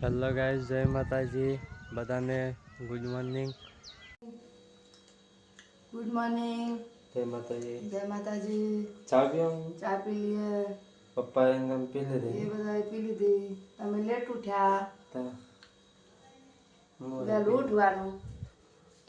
Hello guys જય માતાજી બધાને ગુડ મોર્નિંગ ગુડ મોર્નિંગ જય માતાજી જય માતાજી ચા પીઓ? ચા પી લીએ. પપ્પા એને પી એ બધા પી લીધી તમે લેટ ઉઠ્યા. તા. વહેલું ઉઠવાનું.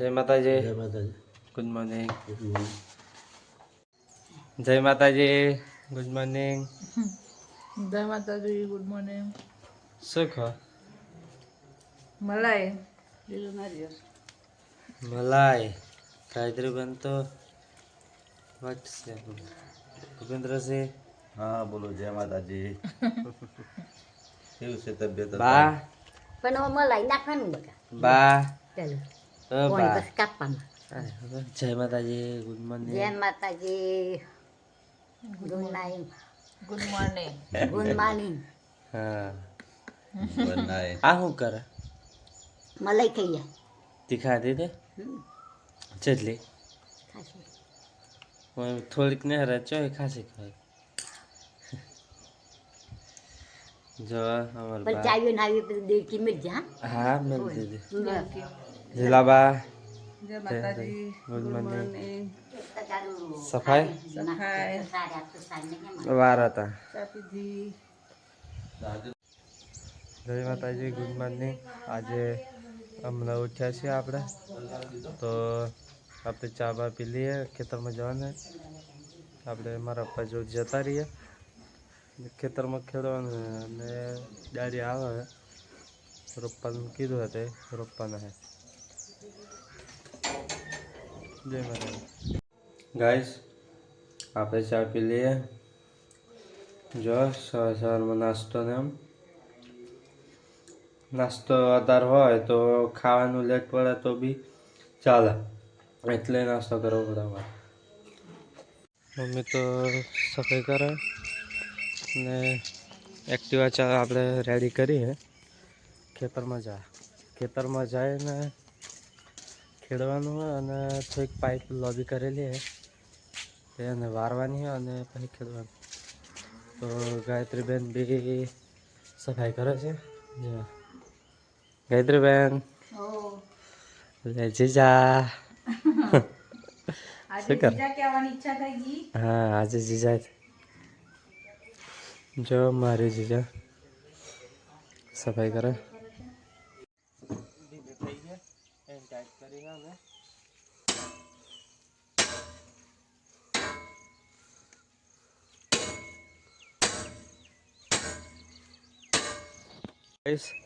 જય માતાજી. જય માતાજી. ગુડ મોર્નિંગ જય માતાજી. ગુડ મોર્નિંગ જય માતાજી ગુડ મોર્નિંગ શું ખો મલાઈ. લીલું નારિયેળ. મલાઈ. ગાયત્રી બેન તો વટ ભૂપેન્દ્રસિંહ હા બોલો જય માતાજી. કેવું છે તબિયત? બા. પણ હવે મલાઈ નાખવાનું બકા બા. ચાલો. બા. કાપવામાં. જય માતાજી ગુડ મોર્નિંગ. જય માતાજી. Good night good morning. Good morning. હા. બનાય આ શું કરે? મલાઈ ખાઈએ તીખા દીધે જેટલી? ખાશું હું થોડીક ને હરે ચો ખાસી ખાય. જો અમાર પણ બા. ચાવ્યું ને આવી પછી દેખી મિરજા જા હા મેં દીધી. જીલાબા. જય માતાજી. Good morning. સફાઈ? સફાઈ? વાર હતા. જય માતાજી ગુડ મોર્નિંગ. આજે હમણાં ઉઠ્યા છીએ આપણે. તો આપણે ચા બા પી લઈએ, ખેતરમાં જવાના. આપણે મારા પપ્પા જો જતા રહીએ. ખેતરમાં ખેડવાનું અને દાડી આવે. રોપવાનું કીધું હતું રોપવાના છે જય માતા ગાઈસ આપણે ચા પી લઈએ. જો સવાર સવારમાં નાસ્તો ને એમ. નાસ્તો વધારે હોય તો ખાવાનું લેટ પડે તો બી ચાલે. એટલે નાસ્તો કરવો પડે અમારે. મમ્મી તો સફાઈ કરે ને એક્ટિવા ચા આપણે રેડી કરીએ ખેતરમાં જાય. ખેતરમાં જાય ખેડવાનું હોય અને થોડીક પાઇપ લોબી કરેલી છે એને વારવાની હોય અને પછી ખેડવાનું. તો ગાયત્રીબેન બી સફાઈ કરે છે. જો. ગાયત્રીબેન લે જીજા. શું કરે? હા આજે જીજા જો. મારી જીજા. સફાઈ કરે.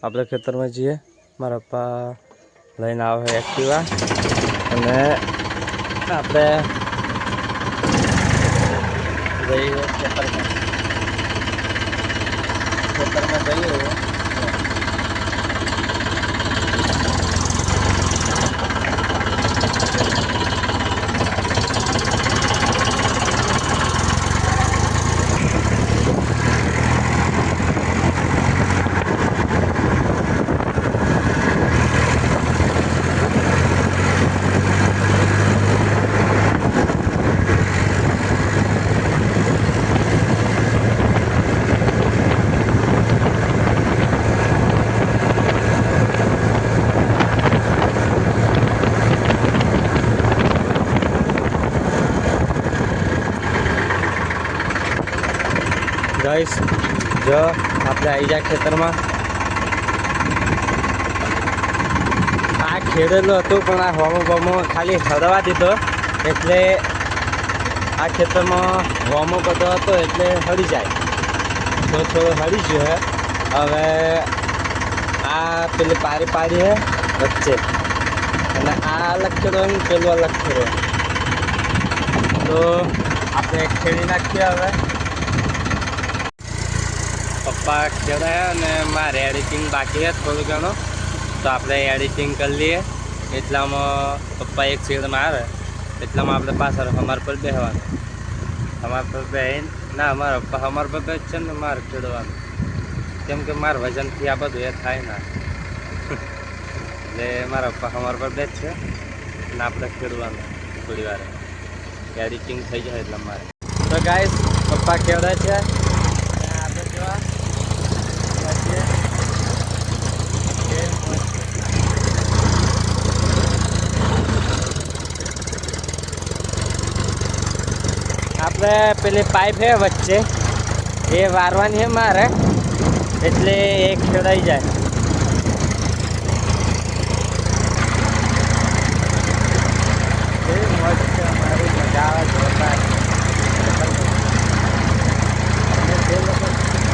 આપણે ખેતરમાં જઈએ. મારા પપ્પા લઈને આવે એક્ટિવા. અને આપણે જઈએ ખેતરમાં. ખેતરમાં જઈએ. ગાઈસ, જો આપણે આવી જાય ખેતરમાં. આ ખેડેલો હતું, પણ આ હોમો બોમો ખાલી હળવા દીધો. એટલે આ ખેતરમાં હોમો બધો હતો, એટલે હળી જાય. તો થોડો હળી ગયો હવે આ પેલી પારી પારી હે, વચ્ચે. અને આ અલગ ખેડો ને પેલું અલગ ખેડો તો આપણે ખેડી નાખીએ હવે. પપ્પા ખેડાયા અને મારે એડિટિંગ બાકી છે થોડું ઘણું. તો આપણે એડિટિંગ કરી લઈએ. એટલામાં પપ્પા એક સીડમાં આવે. એટલામાં આપણે પાછળ અમાર પર બેસવાનું અમાર પર બેહીને, ના, અમારા પપ્પા અમાર પર બેસ છે ને મારે ખેડવાનું કેમ કે મારા વજનથી આ બધું એ થાય ના. એટલે મારા પપ્પા અમાર પર બેસ છે અને આપણે ખેડવાનું થોડી વાર. એડિટિંગ થઈ જાય એટલે મારે. તો ગાઈસ પપ્પા કેવડા છે અને આપણે જોવા આપણે પેલી પાઇપ છે વચ્ચે. એ વારવાની છે મારે. એટલે એ ખેડાઈ જાય.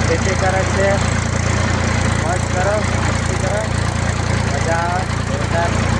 ખેતી કરે છે. મસ્ત કરો મસ્તી કરો મજા જોરદાર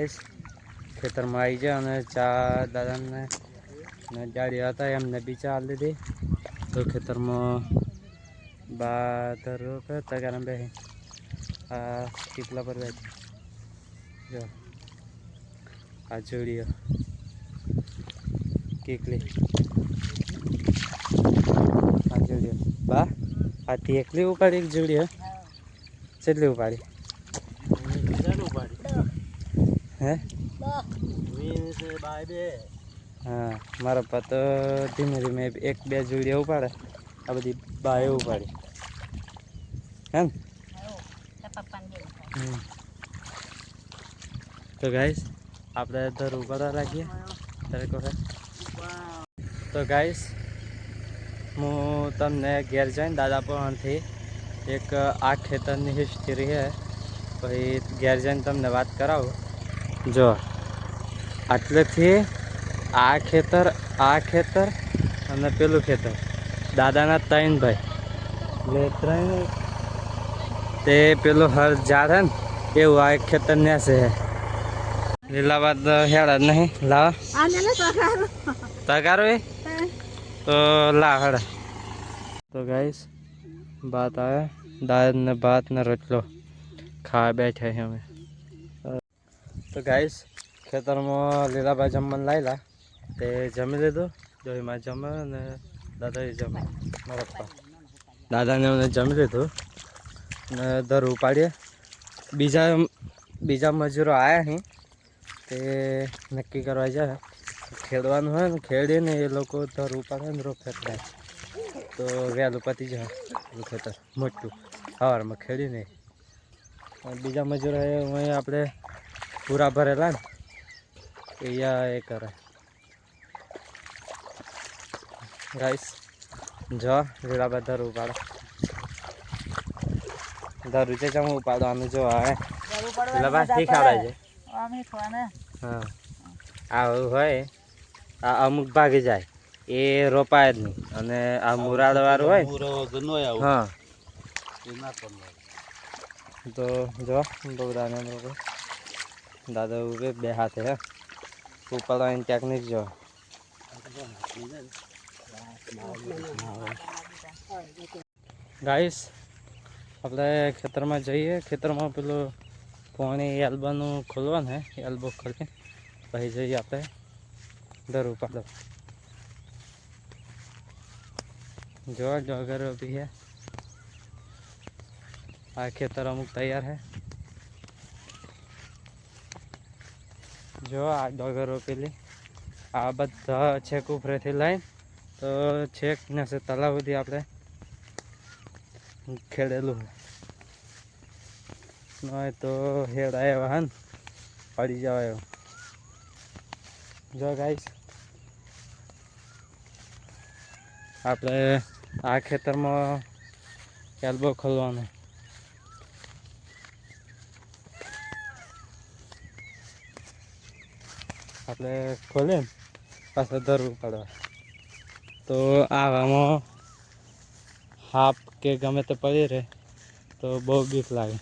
ગાઈસ, ખેતરમાં આવી ગયા અને ચા દાદાને જાડી હતા, એમને બી ચા દીધી. તો ખેતરમાં બાદર કારણ બે આ ટીપલા પર બેઠી. જો, આ જોડીઓ. કેકલી. આ જોડીઓ. બા આથી એકલી ઉપાડી એક જોડીઓ? કેટલી ઉપાડી? હે? હા? મારા પપ્પા તો ધીમે ધીમે એક બે જોડીઓ ઉપાડે. આ બધી બાય ઉપાડી. હે ને? તો ગાઈશ આપણે ધર ઉપાડવા લાગીએ. દરેક વખત. તો ગાઈશ હું તમને ઘેર જઈને દાદા પણથી એક આ ખેતરની હિસ્ટ્રી છે પછી ઘેર જઈને તમને વાત કરાવું. જો આટલેથી આ ખેતર આ ખેતર અને પેલું ખેતર. દાદાના ત્રણ ભાઈ. એટલે ત્રણ તે પેલું હર ઝાડ હે ને એવું આ ખેતર ન્યા છે. લીલાબાદ હેડા નહીં. લાવ. તગારો એ? તો લા હડા તો ગાઈશ ભાત આવે. દાળ ને ભાત ને રોટલો. ખાવા બેઠા છે અમે. તો ગાઈસ ખેતરમાં લીલાભાઈ જમવાનું લાવેલા તે જમી લીધું. જો એમાં જમે અને દાદાએ જમે. મારા પપ્પા. દાદાને અમને જમી લીધું. ને દર ઉપાડીએ. બીજા બીજા મજૂરો આવ્યા અહીં તે નક્કી કરવા જાય. ખેડવાનું હોય ને ખેડીને એ લોકો દર ઉપાડે ને રોપ ખેતરાય તો વહેલું પતી જાય ખેતર. મોટું. સવારમાં ખેડીને. બીજા મજૂરો એ અહીં આપણે પૂરા ભરેલા ને? અહીંયા એ કરે. ગાઈસ જો લીલા બધા દર ઉપાડો દર છે ચમ ઉપાડવાનું જો હવે પેલા બા શીખાડાય છે હા. આવું હોય આ અમુક ભાગી જાય. એ રોપાય જ નહીં. અને આ મુરાદ વાળું હોય હા. એ ના કરવાનું. તો જો બધાને લોકો. દાદા ઉભે બે હાથે હે ઉપાડવાની ટેકનિક જો ગાઈસ આપણે ખેતરમાં જઈએ ખેતરમાં પેલું પાણી એલ્બાનું ખોલવાનું હે એલ્બો ખોલી પછી જઈએ આપણે દર ઉપાડો જો જોગર બી હે આ ખેતર અમુક તૈયાર હે જો આ ડોગરો રોપેલી. આ બધા છેક ઉપરેથી લઈ તો છેક ને છે તળાવ સુધી આપણે ખેડેલું હોય તો હેડ આવ્યા હે ને પડી જવાય એવું. જો ગાઈશ આપણે આ ખેતરમાં એલ્બો ખોલવાનો. આપણે ખોલીએ ને, પાછા ધરવું પડે. તો આવામાં હાપ કે ગમે તે પડી રહે, તો બહુ બીક લાગે.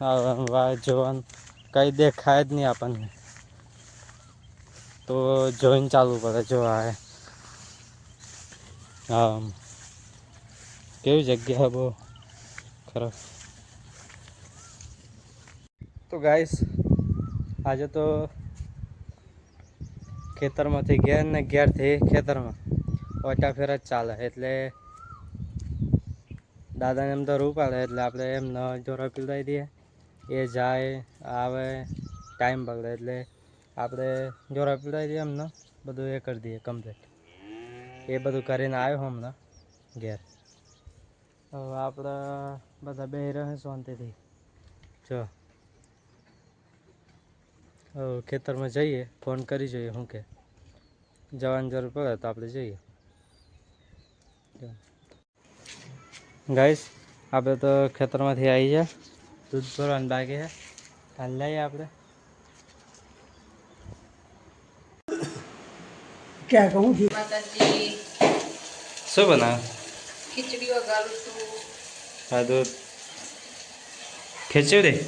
આવા વા જોવાનું, કંઈ દેખાય જ નહીં આપણને. તો જોઈને ચાલવું પડે, જો આ હા. કેવી જગ્યા બહુ ખરાબ. તો ગાઈસ આજે તો ખેતરમાંથી ઘેર ને ઘેરથી ખેતરમાં ઓટા ફેર જ ચાલે, એટલે દાદાને એમ તો રૂ પાડે એટલે આપણે એમ ન જોરો પીવડાવી દઈએ. એ જાય, આવે ટાઈમ બગડે, એટલે આપણે જોરા પીવડાવી દઈએ એમને બધું એ કરી દઈએ કમ્પ્લીટ એ બધું કરીને આવ્યો હમણાં ઘેર. હવે આપણે બધા બે રહે શાંતિથી. જો. ખેતરમાં જઈએ ફોન કરી જોઈએ શું કે. જવાની જરૂર પડે તો આપણે જઈએ. ગાઈસ આપણે તો ખેતરમાંથી આવી ગયા. દૂધ ભરવાનું બાકી છે. કાલે લઈએ આપણે. માતાજી. શું બનાવે? ખીચડી વઘારું છું. આ દૂધ. ખીચડી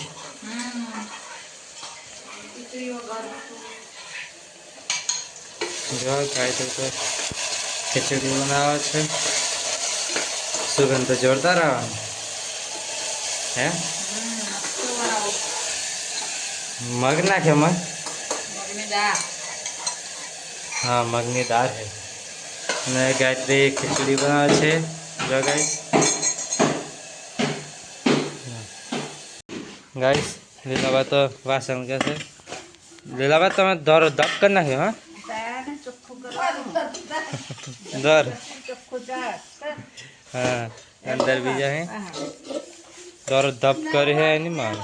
ખીચડી વઘારું છું જો ખાઈ તો ખીચડી બનાવે છે. સુગંધ જોરદાર આવે. હે? મગ નાખે મગ? હા મગની દાળ છે. અને ગાયત્રી ખીચડી બનાવે છે. જો ગાઈસ. ગાઈસ લીલાબા તો વાસણ કે છે. લીલાબા તમે દર ધપ કરી નાખ્યો હા? દર ચોખ્ખું દાળ હા અંદર બીજા હે દોર ધપ કરી હે એની માં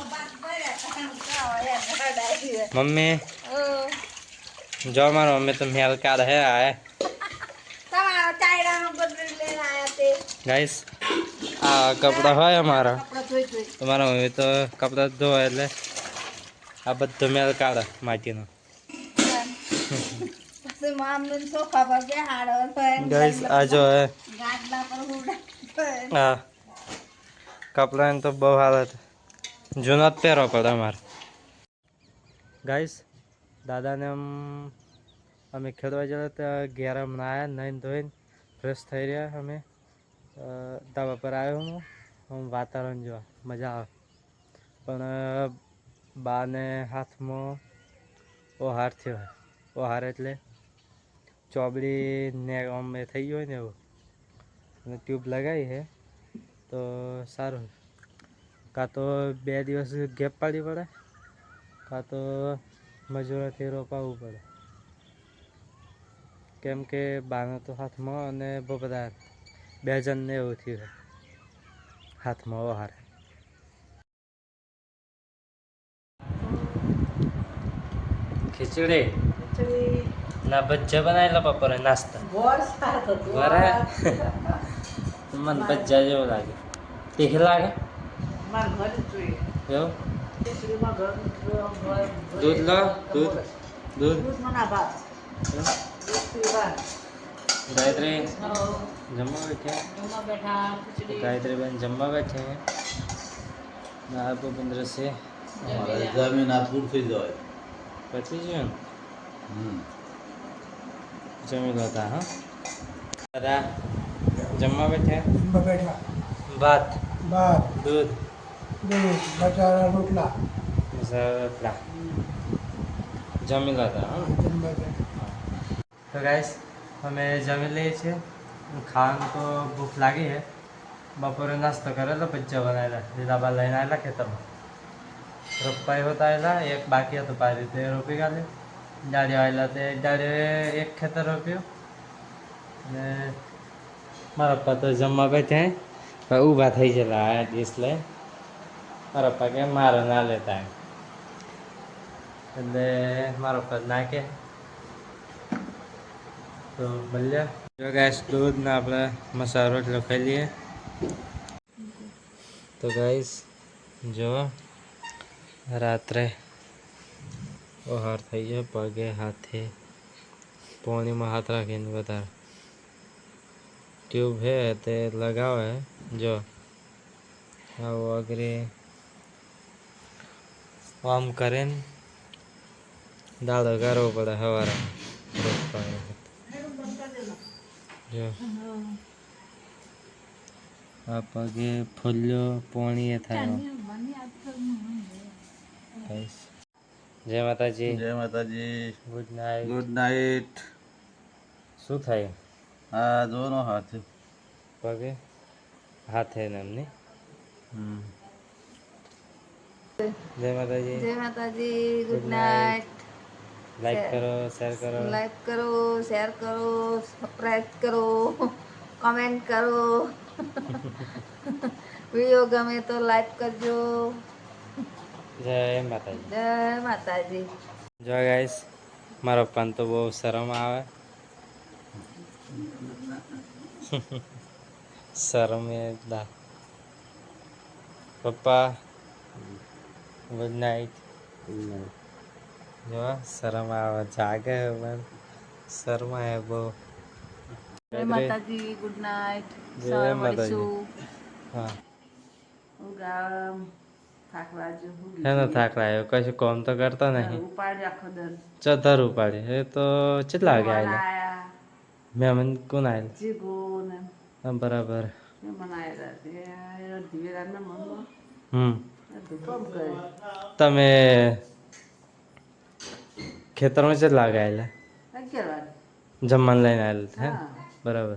મમ્મી જો મારો મમ્મી તો મેલ કાઢ હે આય તમારો ચાયડાનો બદલી લઈને આયા તે ગાઈસ આ કપડા હોય અમારા કપડાં ધોઈ ધોઈ તમારા મમ્મી તો કપડાં ધોવા એટલે આ બધો મેલ કાઢે માટીનો પછી મામને સોફા પર ગાઈસ આ જો હે ગાદલા પર હા. કપડાની તો બહુ હાલત. જૂના જ પહેરવા પડે અમારે. ગાઈસ દાદાને આમ અમે ખેડવા જતા ત્યાં ઘેર હમણાં આવ્યા નહીં ધોઈને ફ્રેશ થઈ રહ્યા અમે. ધાબા પર આવ્યો હું. આમ વાતાવરણ જોવા મજા આવે. પણ બાને હાથમાં ઓહાર થયો. ઓહાર એટલે ચોબડી ને આમ એ થઈ ગયો હોય ને એવું. અને ટ્યુબ લગાવી છે. તો સારું કાં તો બે દિવસ ગેપ પાડવી પડે કાં તો મજૂરોથી રોપાવવું પડે. કેમ કે બાનો તો હાથમાં અને બહુ બધા બે જણને એવું થયું હાથમાં હારે ખીચડી. ના ભજીયા બનાવેલા બપોરે નાસ્તા. બરાબર. મને ભજીયા જેવું લાગે. તીખી લાગે? માર એવું? દૂધ લો દૂધ. દૂધ. દૂધ મના ભાત. એવું? દૂધ પીવા ગાયત્રી? જમવા બેઠે? ગાયત્રી બેન જમવા બેઠે ના ભૂપેન્દ્ર છે અમારે જમીન આ પૂર થઈ જાય પછી ગયું? હમ. જમી લેતા હા દાદા જમવા બેઠે બેઠા ભાત ભાત દૂધ દૂધ બટાટા રોટલા રોટલા જમી લેતા હા જમવા બેઠા તો ગાઈસ અમે જમી લઈએ છીએ ખાવાનું તો ભૂખ લાગી છે બપોરે નાસ્તો કરેલો ભજીયા બનાવેલા લીલાબા લઈને આવેલા ખેતરમાં રોપાઈ હોતા આવેલા એક બાકી હતું પારી તે રોપી કાઢ્યું ડાળીઓ આવેલા તે ડાળીઓ એક ખેતર રોપ્યું અને મારા પપ્પા તો જમવા બેઠા પણ ઊભા થઈ ગયેલા આ ડીશ લઈ મારા પપ્પા કે મારો ના લેતા એમ એટલે મારા પપ્પા ના કે તો મળ્યા જો ગાઈસ દૂધ ને આપણે મસાલો રોટલો ખાઈ લઈએ તો ગાઈસ જો રાત્રે ઓહાર થઈ ગયો પગે હાથે પોણીમાં હાથ રાખીને વધારે. ટ્યુબ હે તે લગાવે જો. આવું અઘરી આમ કરીને દાડો કરવો પડે સવારે જો. આ પગે ફૂલ્યો પોણી એ થાય જય માતાજી. જય માતાજી. ગુડ નાઇટ ગુડ નાઇટ શું થાય? હા જોનો હાથ. પગે? હાથે એમની જય માતાજી. જય માતાજી. ગુડ નાઇટ લાઈક કરો શેર કરો. લાઈક કરો શેર કરો સબસ્ક્રાઇબ કરો કમેન્ટ કરો. વીડિયો ગમે તો લાઈક કરજો. જય માતાજી. જય માતાજી. જો ગાઈસ મારા પપ્પાને તો બહુ શરમ આવે. શરમ એ દા. પપ્પા ગુડ નાઇટ જો શરમ આવે જાગે હે શરમા શરમાય બહુ. જય માતાજી ગુડ નાઇટ જય માતાજી. હા. એનો થાક લાગ્યો કશું કોમ તો કરતા નહીં. ચધર ઉપાડી એ તો કેટલા વાગે આવ્યા મહેમાન કોણ આવેલ બરાબર. હમ. તમે ખેતરમાં કેટલા વાગે આવેલા જમવાનું લઈને આવેલા હે? બરાબર.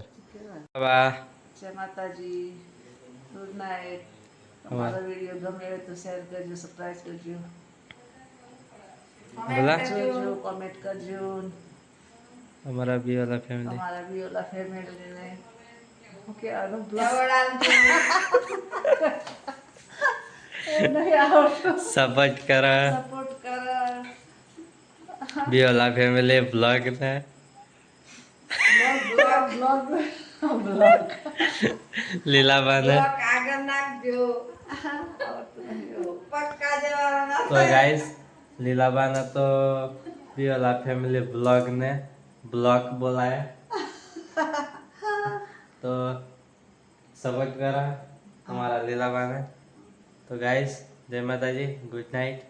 બાબા જય માતાજી. Good night. અમારો વીડિયો ગમે હોય તો શેર કરજો સબસ્ક્રાઇબ કરજો બોલા જોજો કોમેન્ટ કરજો અમારા બી વાલા ફેમિલી અમારા બી ઓલા ફેમિલીને ઓકે આનું બ્લોગ નહીં આવડતું સપોર્ટ કરો સપોર્ટ કરો બી વાલા ફેમિલી બ્લોગ ને બ્લોગ બ્લોગ બ્લોગ લીલાબા ને આગળ નાખજો તો ગાઈસ લીલાબાના તો પીઓલા ફેમિલી બ્લોગ ને બ્લોગ બોલાય. તો સપોર્ટ કરો અમારા લીલાબાને. તો ગાઈસ જય માતાજી ગુડ નાઇટ